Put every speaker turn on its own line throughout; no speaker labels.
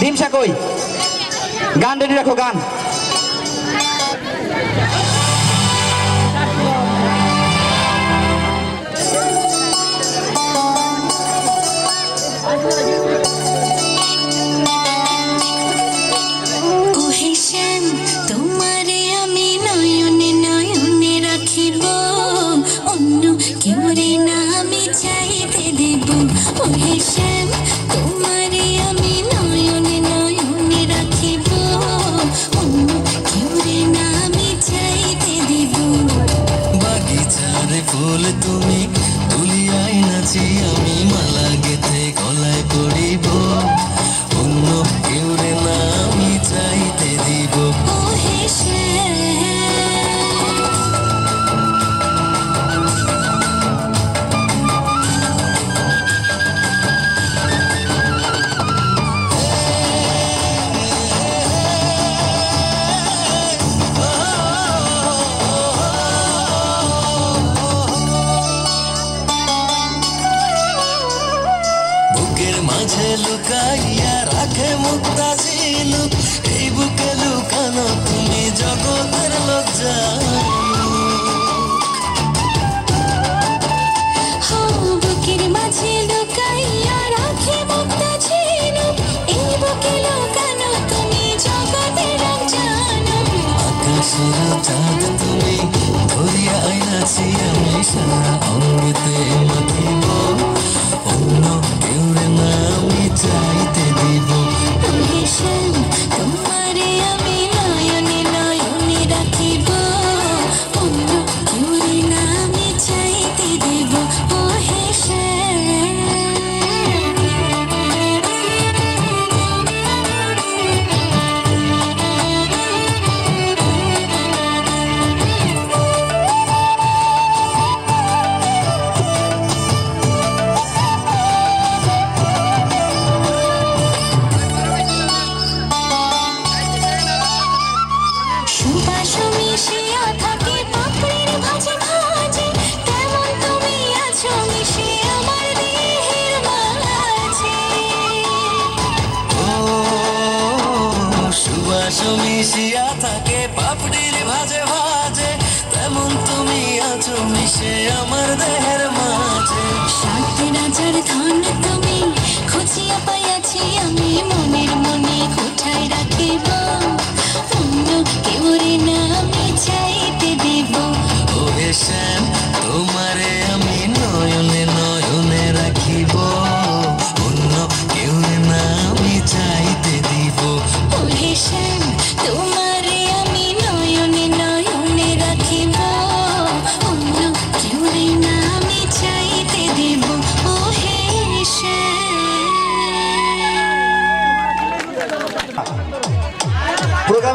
ডিমসা কই গান রেডি রাখো গান।
Thank you.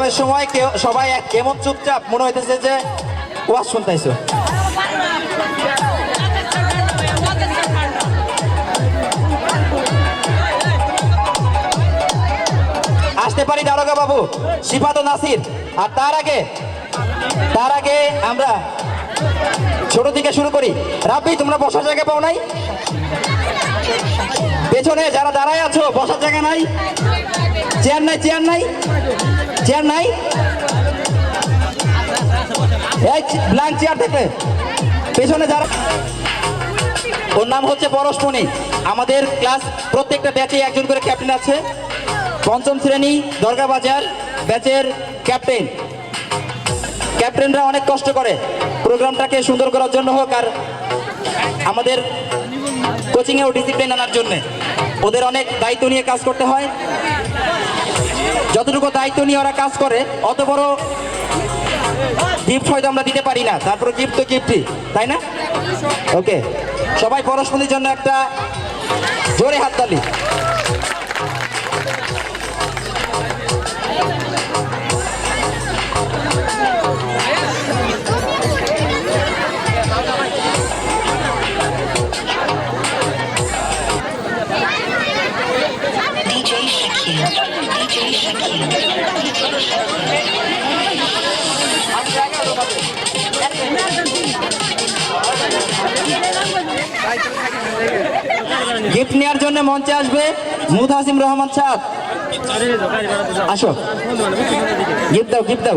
প্রোগ্রামের সময় কেউ সবাই কেমন চুপচাপ? মনে হইতেছে যে ওয়াজ শুনতেছো আসতে পারি দারোগা বাবু সিফাত নাসির। আর তার আগে তার আগে আমরা ছোট থেকে শুরু করি। রাব্বি, তোমরা বসার জায়গা পাও নাই? পেছনে যারা দাঁড়ায় আছো, বসার জায়গা নাই? চেয়ার নাই চেয়ার নাই? চেয়ার নাই? ব্ল্যাঙ্ক চেয়ার থেকে। পেছনে যারা ওর নাম হচ্ছে পরশমণি। আমাদের ক্লাস প্রত্যেকটা ব্যাচে একজন করে ক্যাপ্টেন আছে। পঞ্চম শ্রেণি, দরগা বাজার ব্যাচের ক্যাপ্টেন ক্যাপ্টেনরা অনেক কষ্ট করে। প্রোগ্রামটাকে সুন্দর করার জন্য হোক আর আমাদের কোচিংয়েও ডিসিপ্লিন আনার জন্য। ওদের অনেক দায়িত্ব নিয়ে কাজ করতে হয়। যতটুকু দায়িত্ব নিয়ে ওরা কাজ করে, অত বড় গিফট হয়তো আমরা দিতে পারি না। তারপরে গিফট তো গিফটই তাই না? ওকে সবাই পরস্পরের জন্য একটা জোরে হাততালি। গিফট নেওয়ার জন্য মঞ্চে আসবে মুদ হাসিম রহমান সাদ আসো। গিফট দাও গিফট দাও।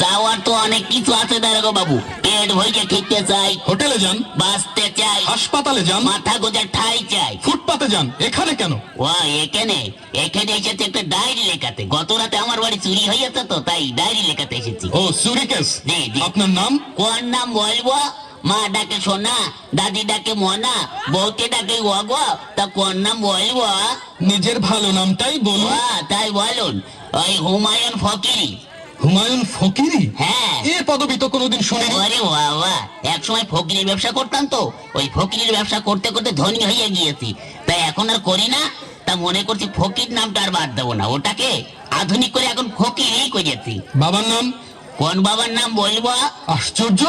চাওয়ার তো অনেক কিছু আছে দারোগা বাবু। পেট ভরিকে খেতে চাই
হোটেলে যান।
বাঁচতে চাই
হাসপাতালে যান।
মাথা গোজার ঠাই চাই।
ফুটপাতে যান। এখানে কেন?
ও এখানে? এখানে এসেছে একটা ডায়েরি লেখাতে। গত রাতে আমার বাড়ি চুরি হয়েছে তো তাই ডায়েরি লেখাতে এসেছি।
ও সুরিকেস
জি, জি।
আপনার নাম?
কোন নাম বলব? মা ডাকে সোনা দাদি ডাকে মনা বউকে ডাকে ওগো তা কোন নাম বলব?
নিজের ভালো নামটাই বলুন।
তাই বলুন। ওই হুমায়ুন ফকিরি।
হুমায়ুন ফকিরি?
হ্যাঁ।
এ পদবি তো কোনোদিন শুনিনি।
আরে বাবা এক সময় ফকিরের ব্যবসা করতাম তো। ওই ফকিরের ব্যবসা করতে করতে ধনী হয়ে গিয়েছি। তাই এখন আর করি না। তা মনে করছি ফকির নামটা আর বাদ দেবো না। ওটাকে আধুনিক করে এখন ফকিরই করেছি
বাবার নাম?
কোন বাবার নাম বলব?
আশ্চর্য।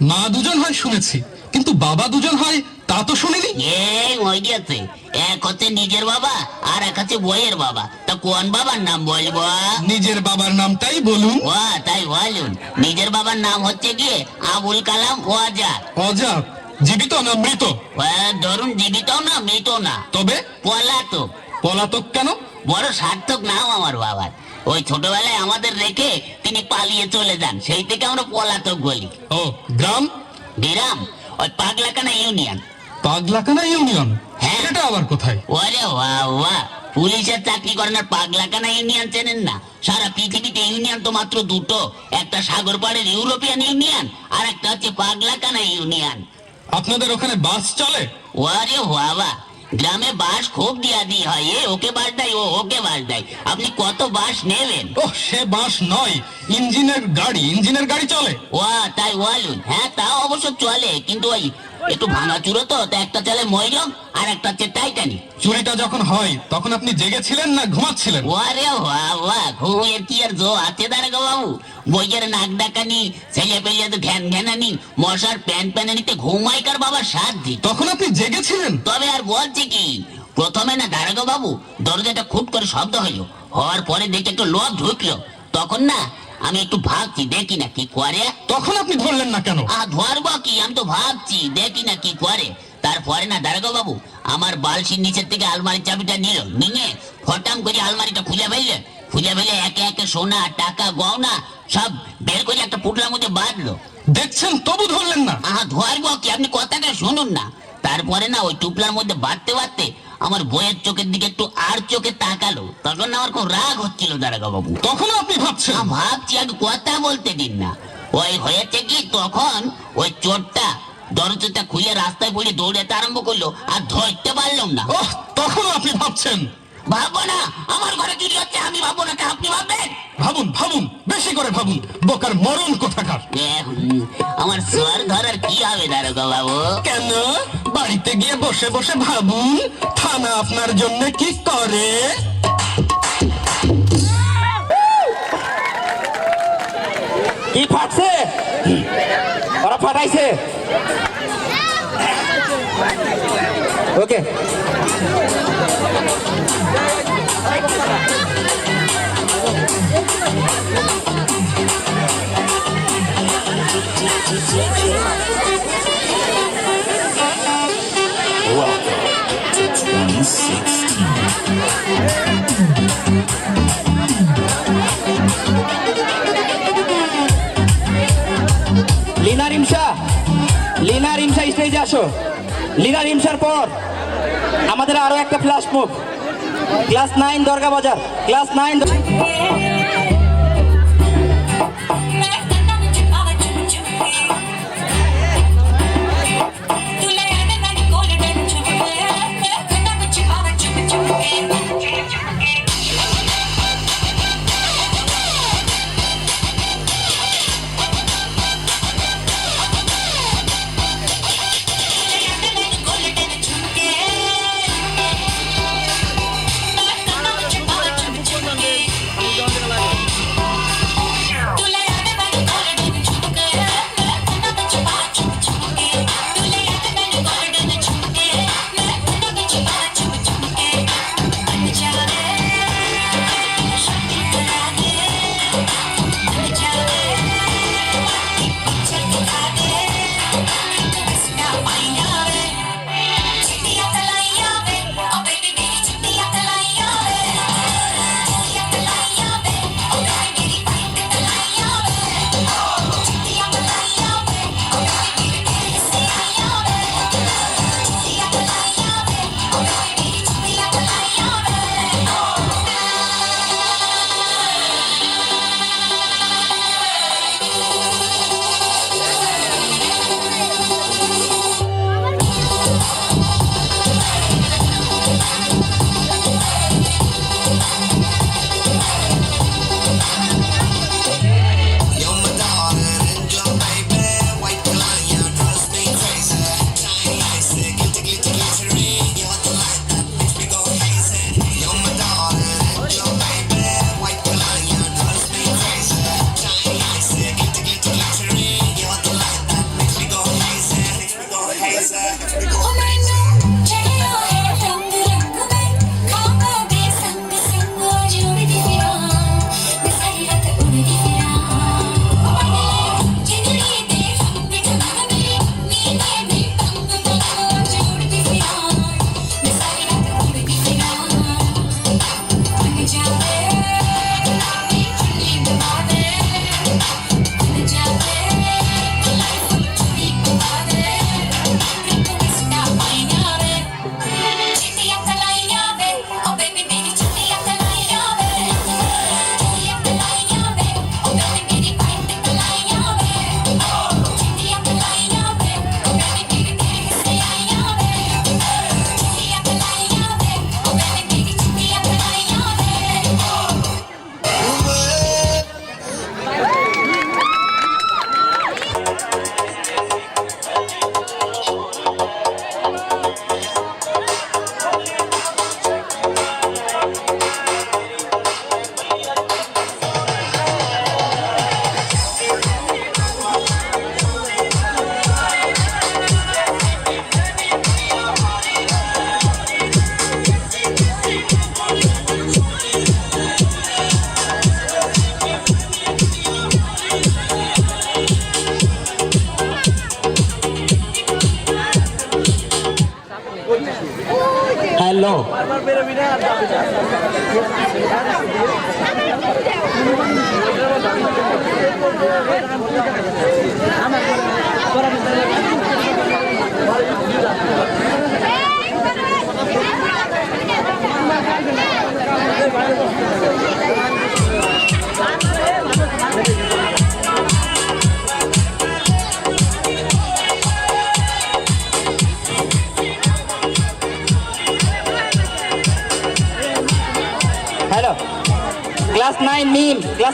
মা দুজন হয় শুনেছি। কিন্তু বাবা দুজন হয় তা তো শুনিনি।
এই হয়ে গেছে এক হচ্ছে নিজের বাবা আর এক হচ্ছে বইয়ের বাবা। তা কোন বাবার নাম বলব?
নিজের বাবার নামটাই বলুন।
ও তাই বলুন। নিজের বাবার নাম হচ্ছে কি আবুল কালাম ওয়াজাদ।
অজাত জীবিত না মৃত?
ধরুন জীবিত না মৃত না।
তবে?
পলাতক।
পলাতক কেন?
বড় সার্থক নাম আমার বাবার। ওই ছোটবেলায় আমাদের রেখে তিনি পালিয়ে চলে যান। সেই থেকে আমরা পলাতক বলি।
ও গ্রাম?
গ্রাম। ওই পাগলাকানা ইউনিয়ন।
পাগলাকানা ইউনিয়ন?
হ্যাঁ।
এটা আবার কোথায়?
ওরে বাবা পুলিশের চাকরি করেন আর পাগলাকানা ইউনিয়ন চেনেন না। সারা পৃথিবীতে ইউনিয়ন তো মাত্র দুটো। একটা সাগর পাড়ের ইউরোপিয়ান ইউনিয়ন আর একটা হচ্ছে পাগলাকানা ইউনিয়ন।
আপনাদের ওখানে বাস চলে?
ওরে বাবা গ্রামে বাস খুব দিয়া দি হয় এ ওকে বাস দেয় ও ওকে বাস দেয়। আপনি কত বাস নেবেন?
ও সে বাস নয় ইঞ্জিনের গাড়ি ইঞ্জিনের গাড়ি চলে।
ও তাই বলুন হ্যাঁ তা অবশ্য চলে কিন্তু ওই একটু ভাঙাচুরো তো তা একটা চলে ময়রম আর একটা হচ্ছে টাইটানিক।
চুরিটা যখন হয় তখন আপনি জেগেছিলেন না ঘুমাচ্ছিলেন?
ওরে বাবা ঘুমের কি আর জো আছে দাঁড়াগো বাবু? বইয়ের নাক ডাকানি ছেলে পেলে তো ঘ্যান ঘ্যানানি মশার প্যান প্যানানিতে ঘুমাই কার
তখন আপনি জেগেছিলেন?
তবে আর বলছে কি প্রথমে না দাঁড়াগো বাবু দরজাটা খুব করে শব্দ হইল হওয়ার পরে দেখে একটু লোক ঢুকলো তখন না আমি একটু ভাবছি দেখি না কি করে।
তখন আপনি ধরলেন না কেন?
আ ধরবো কি? আমি তো ভাবছি দেখি না কি করে। তারপরে না দারোগা বাবু আমার বালসির নিচের থেকে আলমারির চাবিটা নিল নিয়ে ফটাম করে আলমারিটা খুলে ফেললে খুলে ফেলে একে একে সোনা টাকা গহনা সব বের করে একটা পুটলার মধ্যে বাঁধলো।
দেখছেন তবু ধরলেন না।
আহা ধরবো কি? আপনি কথাটা শুনুন না। তারপরে না ওই টুপলার মধ্যে বাঁধতে বাঁধতে আমার বইয়ের চোখের দিকে একটু আর চোখে তাকালো। তখন আমার খুব রাগ হচ্ছিল দারাগা বাবু
তখন আপনি ভাবছেন?
ভাবছি আগে কথা বলতে দিন না। ওই হয়েছে কি তখন ওই চোরটা দরজাটা খুলে রাস্তায় পড়ে দৌড়াতে আরম্ভ করল আর ধরতে পারলাম না।
তখন আপনি ভাবছেন?
ভাববো না। আমার ঘরে চুরি হচ্ছে আমি ভাববো না। আপনি ভাববেন?
ভাবুন ভাবুন বেশি করে ভাবুন। বোকার মরণ কোথাকার?
আমার সোয়ার ধরার কি হবে দারোগা বাবু?
কেন? বাড়িতে গিয়ে বসে বসে ভাবুন থানা আপনার জন্য কি করে?
কি ফাটছে? ওরা ফাটাইছে। ওকে। লিনা রিমসা লিনা রিমসা স্টেজে আসো। লিনা রিমসার পর আমাদের আরও একটা flash move class nine Darga Bazar class nine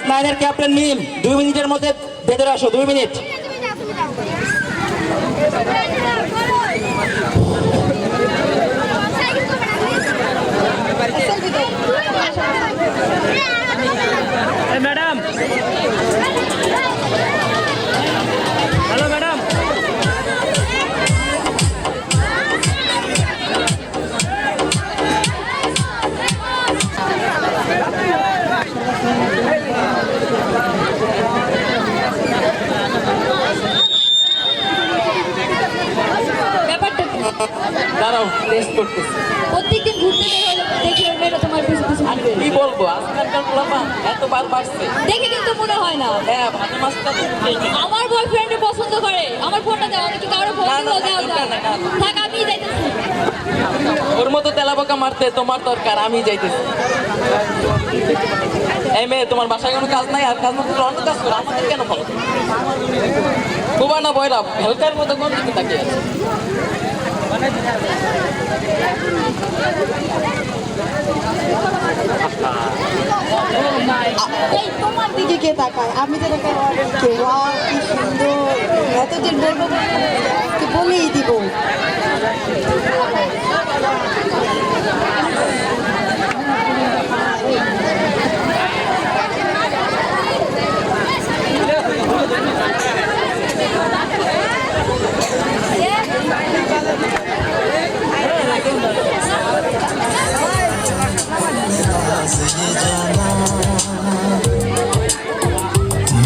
নাইনের ক্যাপ্টেন মিম দুই মিনিটের মধ্যে ভেতরে আসো দুই মিনিট।
দাঁড়াও টেস্ট করতেছি।
প্রত্যেকদিন ঘুরতে বের হলে দেখি ওই মেয়েটা তোমার পিছু পিছু ঘুরবে।
কি বলব আজকালকার পোলাপা এতবার বাড়ছে
দেখে কিন্তু মনে হয় না।
হ্যাঁ ভালো মাছটা
আমার বয়ফ্রেন্ডে পছন্দ করে। আমার ফোনটা দাও আমি কি কারও ফোন
না, না।
থাক আমি যাইতেছি।
ওর মতো তেলাপোকা মারতে তোমার দরকার আমি যাইতেছি। এই মেয়ে তোমার বাসায় কোনো কাজ নাই? আর কাজ না থাকলে অন্য কাজ করো আমাদের কেন ফলো কুবা না বয়রা ভেলকার মতো কোন দিকে তাকিয়ে আছে।
এই তোমার দিকে কে তাকায়? আমি তো তাকাই কে সুন্দর। এতদিন বলব বলেই দিব।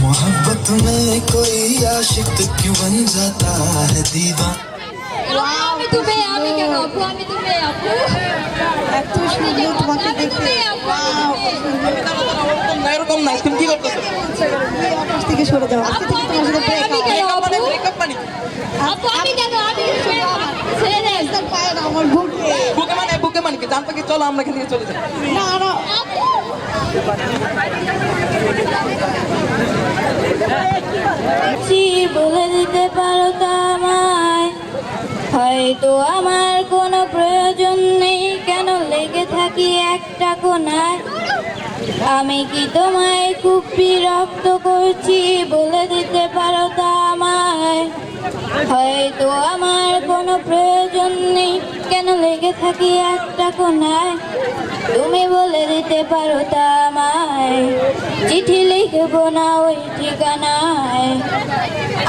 मोहब्बत में कोई आशिक क्यों बन जाता है दीवाना?
তুমি আমি কেন আপু? আমি তুমি আপু?
এত সুন্দর। তোমাকে
না এরকম নাই তুমি কি করতেছো?
অফিস থেকে সরে যাও আজকে থেকে তোমার সাথে ব্রেক
আমি কেন আপু?
ব্রেকআপ মানে
আপু আমি কেন আমি ছেড়ে দেন।
পায় না আমার বুকে।
বুকে মানে বুকে মানে কি? জানতো কি চলো আমরা এখান থেকে চলে যাই।
না না।
আপু। বলে দিতে হয়তো আমার কোনো প্রয়োজন নেই। কেন লেগে থাকি একটা কোনায় আমি কি তোমায় খুব বিরক্ত করছি বলে দিতে পারো তা আমায়? হয়তো আমার কোনো প্রয়োজন নেই। কেন লেগে থাকি একটা কোনায় তুমি বলে দিতে পারো তা আমায়। চিঠি লিখব না ওই ঠিকানায়।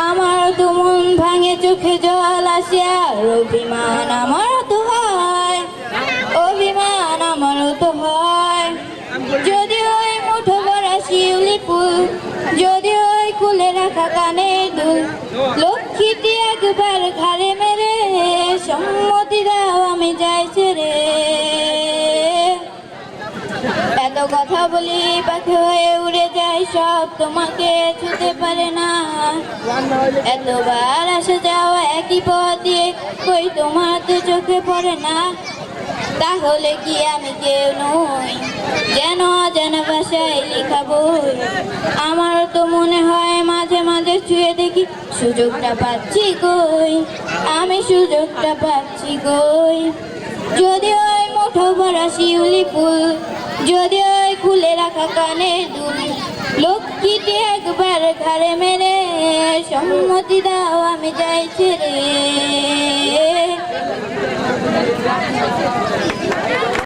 আমার তো মন ভাঙে চোখে জল আসে আর অভিমান আমার তো হয়, অভিমান আমার তো হয়। যদি ওই মুঠো ভরা শিউলি ফুল যদি ওই কুলে রাখা কানে দুল, লক্ষ্মীটি একবার ঘাড়ে মেরে সম্মতি দাও আমি যাই ছেড়ে কথা বলি পাখি হয়ে উড়ে যায় সব। তোমাকে ছুতে পারে না। এতবার আসে যাওয়া একই পথ দিয়ে কই তোমার তো চোখে পড়ে না। তাহলে কি আমি কেউ নই? যেন যেন ভাষায় লেখা বই আমার তো মনে হয় মাঝে মাঝে ছুঁয়ে দেখি, সুযোগটা পাচ্ছি কই? আমি সুযোগটা পাচ্ছি কই? যদি ওই মুঠো ভরা শিউলি ফুল। যদি ওই খুলে রাখা কানে দুল। লক্ষ্মীটি একবার ঘরে মেরে সম্মতি দাও, আমি চাইছি ছেড়ে।